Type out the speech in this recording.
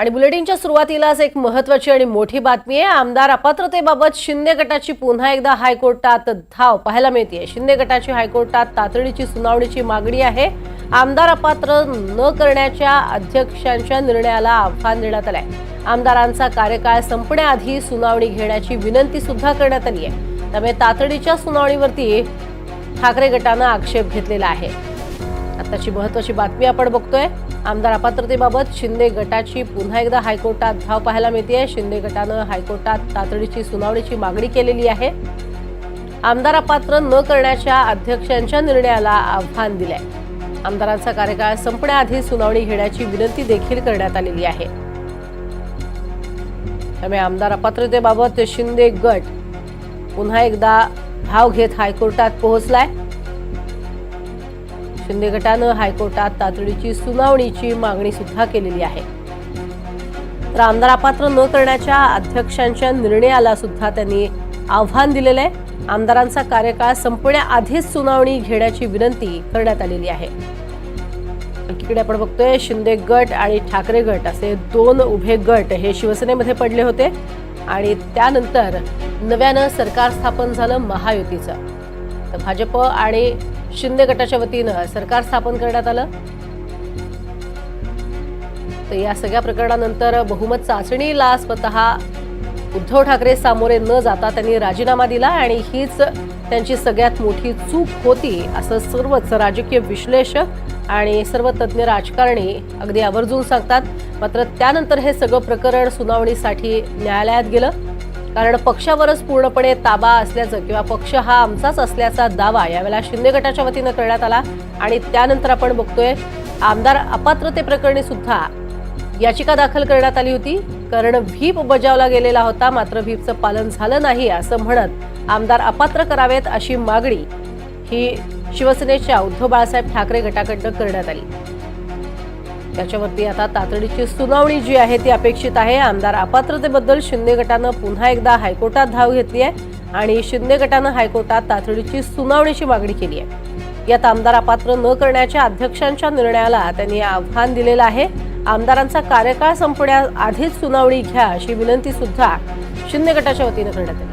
आणि बुलेटिनच्या सुरुवातीलाच एक महत्वाची आणि मोठी बातमी आहे. आमदार अपात्रतेबाबत शिंदे गटाची पुन्हा एकदा हायकोर्टात धाव पाहायला मिळते शिंदे गटाची हायकोर्टात तातडीची सुनावणीची मागणी आहे. आमदार अपात्र न करण्याच्या अध्यक्षांच्या निर्णयाला आव्हान देण्यात आलंय. आमदारांचा कार्यकाळ संपण्याआधी सुनावणी घेण्याची विनंती सुद्धा करण्यात आली आहे त्यामुळे तातडीच्या सुनावणीवरती ठाकरे गटानं आक्षेप घेतलेला आहे. आताची महत्वाची बातमी आपण बघतोय. आमदार अपात्रतेबाबत शिंदे गटाची पुन्हा एकदा हायकोर्टात धाव पाहायला मिळते शिंदे गटानं हायकोर्टात तातडीची सुनावणीची मागणी केलेली आहे. आमदार अपात्र न करण्याच्या अध्यक्षांच्या निर्णयाला आव्हान दिलंय. आमदारांचा कार्यकाळ संपण्याआधी सुनावणी घेण्याची विनंती देखील करण्यात आलेली आहे. त्यामुळे आमदार अपात्रतेबाबत शिंदे गट पुन्हा एकदा धाव घेत हायकोर्टात पोहोचलाय. शिंदे गटानं हायकोर्टात तातडीची सुनावणीची मागणी सुद्धा केलेली आहे. तर आमदार अपात्र न करण्याच्या अध्यक्षांच्या निर्णयाला सुद्धा त्यांनी आव्हान दिलेलं आहे आमदारांचा कार्यकाळ संपण्याआधीच सुनावणी घेण्याची विनंती करण्यात आलेली आहे. एकीकडे आपण बघतोय शिंदे गट आणि ठाकरे गट असे दोन उभे गट हे शिवसेनेमध्ये पडले होते आणि त्यानंतर नव्यानं सरकार स्थापन झालं महायुतीचं. तर भाजप आणि शिंदे गटाच्या वतीनं सरकार स्थापन करण्यात आलं. तर या सगळ्या प्रकरणानंतर बहुमत चाचणीला स्वतः उद्धव ठाकरे सामोरे न जाता त्यांनी राजीनामा दिला आणि हीच त्यांची सगळ्यात मोठी चूक होती असं सर्वच राजकीय विश्लेषक आणि सर्व तज्ज्ञ राजकारणी अगदी आवर्जून सांगतात. मात्र त्यानंतर हे सगळं प्रकरण सुनावणीसाठी न्यायालयात गेलं. कारण पक्षावरच पूर्णपणे ताबा असल्याचं किंवा पक्ष हा आमचाच असल्याचा दावा यावेळेला शिंदे गटाच्या वतीनं करण्यात आला. आणि त्यानंतर आपण बघतोय आमदार अपात्रते प्रकरणी सुद्धा याचिका दाखल करण्यात आली होती. कारण व्हीप बजावला गेलेला होता मात्र व्हीपचं पालन झालं नाही असं म्हणत आमदार अपात्र करावेत अशी मागणी ही शिवसेनेच्या उद्धव बाळासाहेब ठाकरे गटाकडनं करण्यात आली. त्याच्यावरती आता तातडीची सुनावणी जी आहे ती अपेक्षित आहे. आमदार अपात्रतेबद्दल शिंदे गटानं पुन्हा एकदा हायकोर्टात धाव घेतली आहे आणि शिंदे गटानं हायकोर्टात तातडीची सुनावणीची मागणी केली आहे. यात आमदार अपात्र न करण्याच्या अध्यक्षांच्या निर्णयाला त्यांनी आव्हान दिलेलं आहे. आमदारांचा कार्यकाळ संपण्याआधीच सुनावणी घ्या अशी विनंती सुद्धा शिंदे गटाच्या वतीनं करण्यात आली.